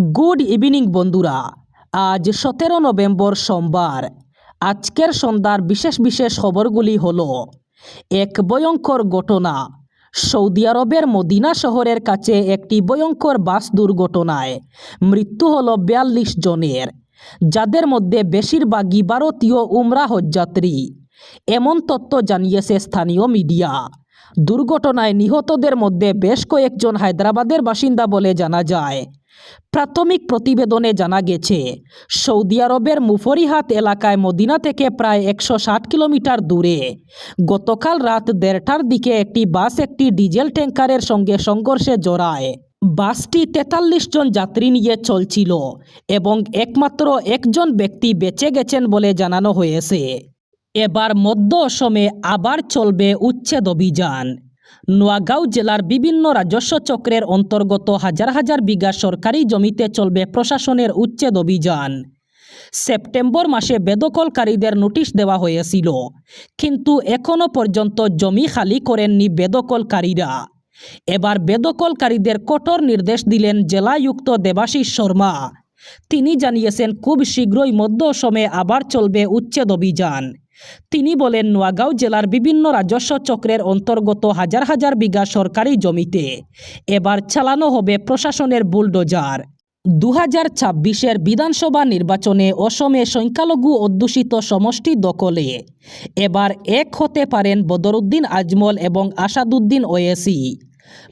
Good evening বন্ধুরা। আজ সতেরো নভেম্বর সোমবার। আজকের সন্ধ্যার বিশেষ বিশেষ খবরগুলি হল, এক ভয়ঙ্কর ঘটনা। সৌদি আরবের মদিনা শহরের কাছে একটি ভয়ঙ্কর বাস দুর্ঘটনায় মৃত্যু হল বিয়াল্লিশ জনের, যাদের মধ্যে বেশিরভাগই ভারতীয় উমরা হজযাত্রী। এমন তথ্য জানিয়েছে স্থানীয় মিডিয়া। দুর্ঘটনায় নিহতদের মধ্যে বেশ কয়েকজন হায়দ্রাবাদের বাসিন্দা বলে জানা যায়। প্রাথমিক প্রতিবেদনে জানা গেছে, সৌদি আরবের মুফরিহাত এলাকায় মদিনা থেকে প্রায় একশো ষাট কিলোমিটার দূরে গতকাল রাত দেড়টার দিকে একটি বাস একটি ডিজেল ট্যাঙ্কারের সঙ্গে সংঘর্ষে জড়ায়। বাসটি তেতাল্লিশ জন যাত্রী নিয়ে চলছিল এবং একমাত্র একজন ব্যক্তি বেঁচে গেছেন বলে জানানো হয়েছে। এবার মধ্য অসমে আবার চলবে উচ্ছেদ অভিযান। নোয়াগাঁও জেলার বিভিন্ন রাজস্ব চক্রের অন্তর্গত হাজার হাজার বিঘা সরকারি জমিতে চলবে প্রশাসনের উচ্ছেদ অভিযান। সেপ্টেম্বর মাসে বেদখলকারীদের নোটিশ দেওয়া হয়েছিল, কিন্তু এখনও পর্যন্ত জমি খালি করেননি বেদখলকারীরা। এবার বেদখলকারীদের কঠোর নির্দেশ দিলেন জেলায়ুক্ত দেবাশিস শর্মা। তিনি জানিয়েছেন, খুব শীঘ্রই মধ্য অসমে আবার চলবে উচ্ছেদ অভিযান। তিনি বলেন, নোয়াগাঁও জেলার বিভিন্ন রাজস্ব চক্রের অন্তর্গত হাজার হাজার বিঘা সরকারি জমিতে এবার চালানো হবে প্রশাসনের বুলডোজার। দু হাজার ছাব্বিশের বিধানসভা নির্বাচনে অসমে সংখ্যালঘু অধ্যুষিত সমষ্টি দখলে। এবার এক হতে পারেন বদরুদ্দিন আজমল এবং আসাদুদ্দিন ওয়েসি।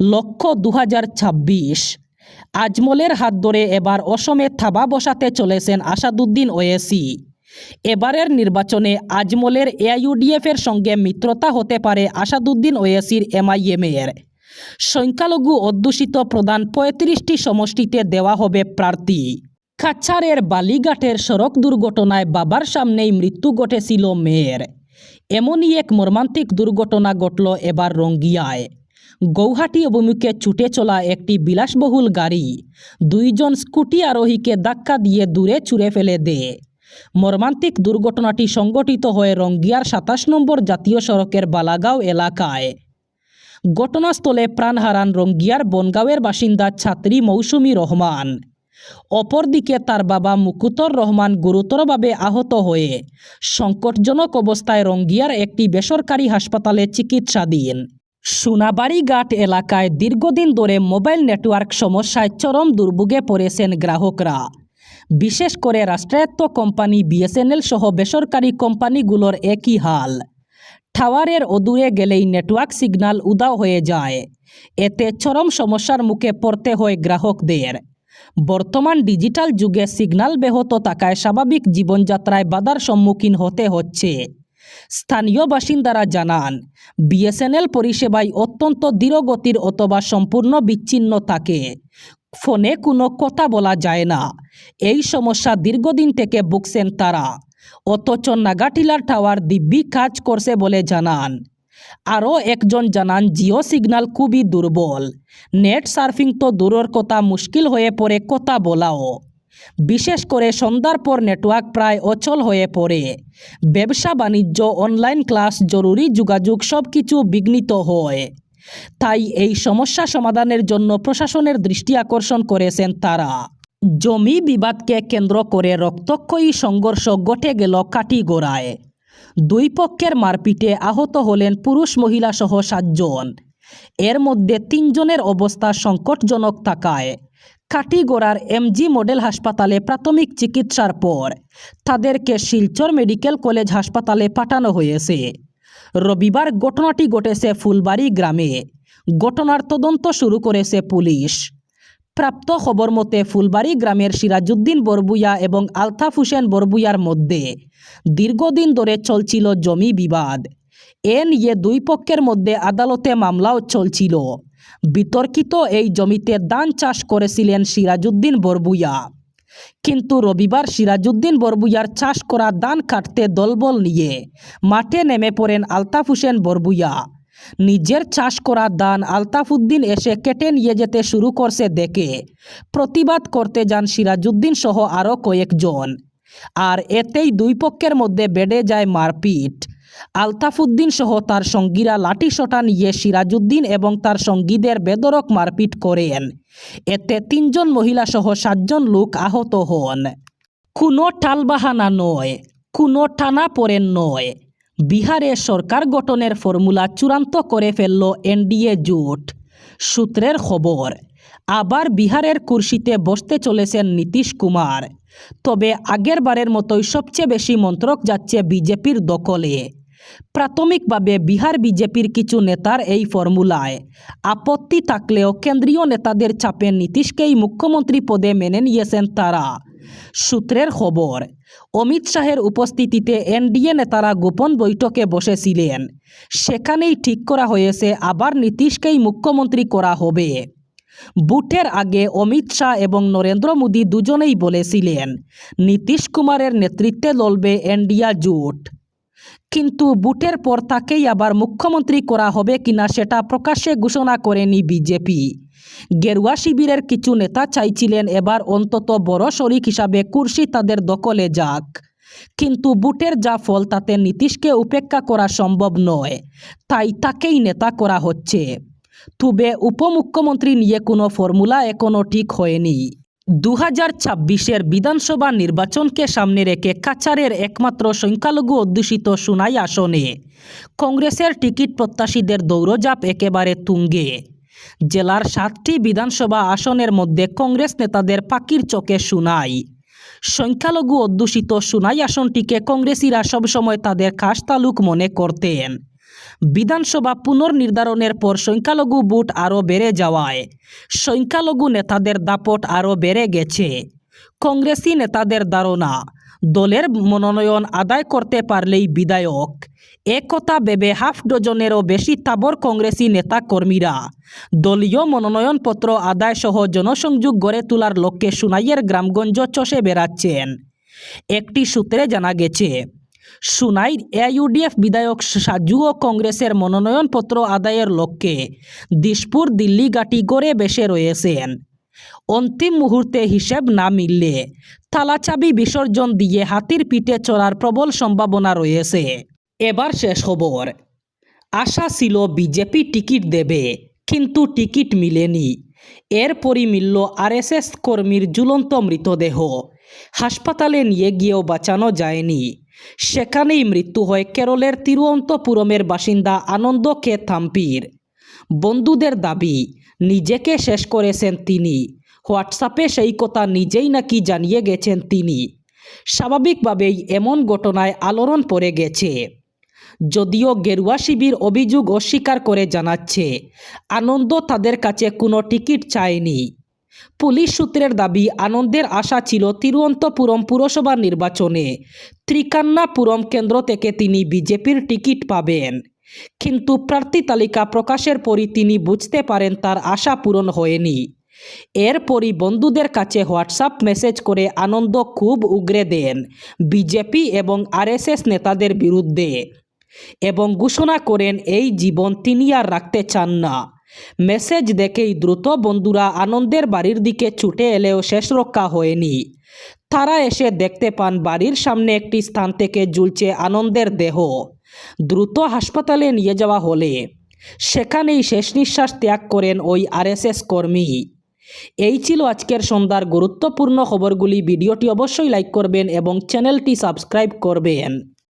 লক্ষ্য দু হাজার ছাব্বিশ। আজমলের হাত ধরে এবার অসমে থাবা বসাতে চলেছেন আসাদুদ্দিন ওয়েসি। এবারের নির্বাচনে আজমলের এআইইউডিএফের সঙ্গে মিত্রতা হতে পারে আসাদুদ্দিন ওয়েসির এমআইএমের। সংখ্যালঘু অধ্যুষিত প্রধান পঁয়ত্রিশটি সমষ্টিতে দেওয়া হবে প্রার্থী। কাছাড়ের বালিঘাটের সড়ক দুর্ঘটনায় বাবার সামনেই মৃত্যু ঘটেছিল মেয়ের। এমনই এক মর্মান্তিক দুর্ঘটনা ঘটল এবার রঙ্গিয়ায়। গৌহাটি অভিমুখে ছুটে চলা একটি বিলাসবহুল গাড়ি। দুইজন স্কুটি আরোহীকে ধাক্কা দিয়ে দূরে ছুঁড়ে ফেলে দেয়। মর্মান্তিক দুর্ঘটনাটি সংঘটিত হয়ে রঙ্গিয়ার সাতাশ নম্বর জাতীয় সড়কের বালাগাঁও এলাকায়। ঘটনাস্থলে প্রাণ হারান রঙ্গিয়ার বনগাঁওয়ের বাসিন্দা ছাত্রী মৌসুমী রহমান। অপরদিকে তার বাবা মুকুতর রহমান গুরুতরভাবে আহত হয়ে সংকটজনক অবস্থায় রঙ্গিয়ার একটি বেসরকারি হাসপাতালে চিকিৎসাধীন। সোনাবাড়িঘাট এলাকায় দীর্ঘদিন ধরে মোবাইল নেটওয়ার্ক সমস্যায় চরম দুর্ভোগে পড়েছেন গ্রাহকরা। বিশেষ করে রাষ্ট্রায়ত্ত কোম্পানি বিএসএনএল সহ বেসরকারি কোম্পানিগুলোর একই হাল। টাওয়ারের অদূরে গেলেই নেটওয়ার্ক সিগন্যাল উদাও হয়ে যায়। এতে চরম সমস্যার মুখে পড়তে হয় গ্রাহকদের। বর্তমান ডিজিটাল যুগে সিগন্যাল ব্যাহত থাকায় স্বাভাবিক জীবনযাত্রায় বাধার সম্মুখীন হতে হচ্ছে। স্থানীয় বাসিন্দারা জানান, বিএসএনএল পরিষেবায় অত্যন্ত ধীরগতির অথবা সম্পূর্ণ বিচ্ছিন্ন থাকে। ফোনে কোনো কথা বলা যায় না। এই সমস্যা দীর্ঘদিন থেকে ভুগছেন তারা। অথচ নাগাটিলার টাওয়ার দিব্যি কাজ করছে বলে জানান। আরও একজন জানান, জিও সিগন্যাল খুবই দুর্বল। নেট সার্ফিং তো দূরের কথা, মুশকিল হয়ে পড়ে কথা বলাও। বিশেষ করে সন্ধ্যার পর নেটওয়ার্ক প্রায় অচল হয়ে পড়ে। ব্যবসা, বাণিজ্য, অনলাইন ক্লাস, জরুরি যোগাযোগ সব কিছু বিঘ্নিত হয়। তাই এই সমস্যা সমাধানের জন্য প্রশাসনের দৃষ্টি আকর্ষণ করেছেন তারা। জমি বিবাদকে কেন্দ্র করে রক্তক্ষয়ী সংঘর্ষ ঘটে গেল কাটিগোড়ায়। দুই পক্ষের মারপিটে আহত হলেন পুরুষ, মহিলা সহ সাতজন। এর মধ্যে তিনজনের অবস্থা সংকটজনক থাকায় কাটিগোড়ার এমজি মডেল হাসপাতালে প্রাথমিক চিকিৎসার পর তাদেরকে শিলচর মেডিকেল কলেজ হাসপাতালে পাঠানো হয়েছে। রবিবার ঘটনাটি ঘটেছে ফুলবাড়ি গ্রামে। ঘটনার তদন্ত শুরু করেছে পুলিশ। প্রাপ্ত খবর মতে ফুলবাড়ি গ্রামের সিরাজউদ্দিন বরবুয়া এবং আলতাফ হোসেন বরবুয়ার মধ্যে দীর্ঘদিন ধরে চলছিল জমি বিবাদ। এ নিয়ে দুই পক্ষের মধ্যে আদালতে মামলাও চলছিল। বিতর্কিত এই জমিতে ধান চাষ করেছিলেন সিরাজউদ্দিন বরবুয়া কিন্তু রবিবার সিরাজউদ্দিন বরবুয়ার চাষ করা ধান কাটতে দলবল নিয়ে মাঠে নেমে পড়েন আলতাফ হোসেন বরবুয়া নিজের চাষ করা ধান আলতাফুদ্দিন এসে কেটে নিয়ে যেতে শুরু করছে দেখে। প্রতিবাদ করতে যান সিরাজউদ্দিন সহ আরও কয়েকজন। আর এতেই দুই পক্ষের মধ্যে বেড়ে যায় মারপিট। আলতাফুদ্দিন সহ তার সঙ্গীরা লাঠিসোঁটা নিয়ে সিরাজউদ্দিন এবং তার সঙ্গীদের বেদরক মারপিট করেন। এতে তিনজন মহিলা সহ সাতজন লোক আহত হন। কোনো টালবাহানা নয়, কোনো টানা পড়েন নয়। বিহারে সরকার গঠনের ফর্মুলা চূড়ান্ত করে ফেলল এনডিএ জোট। সূত্রের খবর, আবার বিহারের কুর্সিতে বসতে চলেছেন নীতিশ কুমার। তবে আগের বারের মতোই সবচেয়ে বেশি মন্ত্রক যাচ্ছে বিজেপির দখলে। প্রাথমিকভাবে বিহার বিজেপির কিছু নেতার এই ফর্মুলায়, আপত্তি থাকলেও কেন্দ্রীয় নেতাদের চাপে নীতিশকেই মুখ্যমন্ত্রী পদে মেনে নিয়েছেন তারা। সূত্রের খবর, অমিত শাহের উপস্থিতিতে এনডিএ নেতারা গোপন বৈঠকে বসেছিলেন। সেখানেই ঠিক করা হয়েছে, আবার নীতিশকেই মুখ্যমন্ত্রী করা হবে। বুটের আগে অমিত শাহ এবং নরেন্দ্র মোদী দুজনেই বলেছিলেন, নীতিশ কুমারের নেতৃত্বে লড়বে এনডিয়া জোট। কিন্তু বুটের পর তাকেই আবার মুখ্যমন্ত্রী করা হবে কিনা সেটা প্রকাশ্যে ঘোষণা করেনি বিজেপি। গেরুয়া শিবিরের কিছু নেতা চাইছিলেন এবার অন্তত বড় শরিক হিসাবে কুর্সি তাদের দখলে যাক। কিন্তু বুটের যা ফল তাতে নীতিশকে উপেক্ষা করা সম্ভব নয়, তাই তাকেই নেতা করা হচ্ছে। তবে উপমুখ্যমন্ত্রী নিয়ে কোনো ফর্মুলা এখনও ঠিক হয়নি। দু হাজার ছাব্বিশের বিধানসভা নির্বাচনকে সামনে রেখে কাছাড়ের একমাত্র সংখ্যালঘু অধ্যুষিত সুনাই আসনে। কংগ্রেসের টিকিট প্রত্যাশীদের দৌড়ঝাঁপ একেবারে তুঙ্গে। জেলার সাতটি বিধানসভা আসনের মধ্যে কংগ্রেস নেতাদের পাকির চোখে সুনাই। সংখ্যালঘু অধ্যুষিত সুনাই আসনটিকে কংগ্রেসিরা সবসময় তাদের খাস তালুক মনে করতেন। বিধানসভা পুনর্নির্ধারণের পর সংখ্যালঘু ভোট আরও বেড়ে যাওয়ায়। সংখ্যালঘু নেতাদের দাপট আরও বেড়ে গেছে। কংগ্রেসি নেতাদের ধারণা, দলের মনোনয়ন আদায় করতে পারলেই বিধায়ক। একথা ভেবে হাফ ডজনেরও বেশি তাবর কংগ্রেসি নেতা কর্মীরা দলীয় মনোনয়নপত্র আদায় সহ জনসংযোগ গড়ে তোলার লক্ষ্যে সুনাইয়ের গ্রামগঞ্জ চষে বেড়াচ্ছেন। একটি সূত্রে জানা গেছে সুনাইর এইউডিএফ বিধায়ক সাজু ও কংগ্রেসের মনোনয়নপত্র আদায়ের লক্ষ্যে দিশপুর দিল্লি গাটি গড়ে বেসে রয়েছেন অন্তিম মুহূর্তে হিসেব না মিললে তালাচাবি বিসর্জন দিয়ে হাতির পিঠে চড়ার প্রবল সম্ভাবনা রয়েছে এবার শেষ খবর আশা ছিল বিজেপি টিকিট দেবে, কিন্তু টিকিট মিলেনি। এরপরই মিলল আরএসএস কর্মীর ঝুলন্ত মৃতদেহ। হাসপাতালে নিয়ে গিয়েও বাঁচানো যায়নি। সেখানেই মৃত্যু হয় কেরলের তিরুঅন্তপুরমের বাসিন্দা আনন্দ কে থাম্পির। বন্ধুদের দাবি, নিজেকে শেষ করেছেন তিনি। হোয়াটসঅ্যাপে সেই কথা নিজেই নাকি জানিয়ে গেছেন তিনি। স্বাভাবিকভাবেই এমন ঘটনায় আলোড়ন পড়ে গেছে। যদিও গেরুয়া শিবির অভিযোগ অস্বীকার করে জানাচ্ছে, আনন্দ তাদের কাছে কোনো টিকিট চায়নি। পুলিশ সূত্রের দাবি, আনন্দের আশা ছিল তিরুঅন্তপুরম পুরসভা নির্বাচনে। ত্রিকান্নাপুরম কেন্দ্র থেকে তিনি বিজেপির টিকিট পাবেন। কিন্তু প্রার্থী তালিকা প্রকাশের পরই তিনি বুঝতে পারেন তার আশা পূরণ হয়নি। এরপরই বন্ধুদের কাছে হোয়াটসঅ্যাপ মেসেজ করে আনন্দ খুব উগরে দেন বিজেপি এবং আরএসএস নেতাদের বিরুদ্ধে এবং ঘোষণা করেন, এই জীবন তিনি আর রাখতে চান না। মেসেজ দেখেই দ্রুত বন্ধুরা আনন্দের বাড়ির দিকে ছুটে এলেও শেষ রক্ষা হয়নি। তারা এসে দেখতে পান বাড়ির সামনে একটি স্থান থেকে ঝুলছে আনন্দের দেহ। দ্রুত হাসপাতালে নিয়ে যাওয়া হলে সেখানেই শেষ নিঃশ্বাস ত্যাগ করেন ওই আরএসএস কর্মী। এই ছিল আজকের সন্ধ্যার গুরুত্বপূর্ণ খবরগুলি। ভিডিওটি অবশ্যই লাইক করবেন এবং চ্যানেলটি সাবস্ক্রাইব করবেন।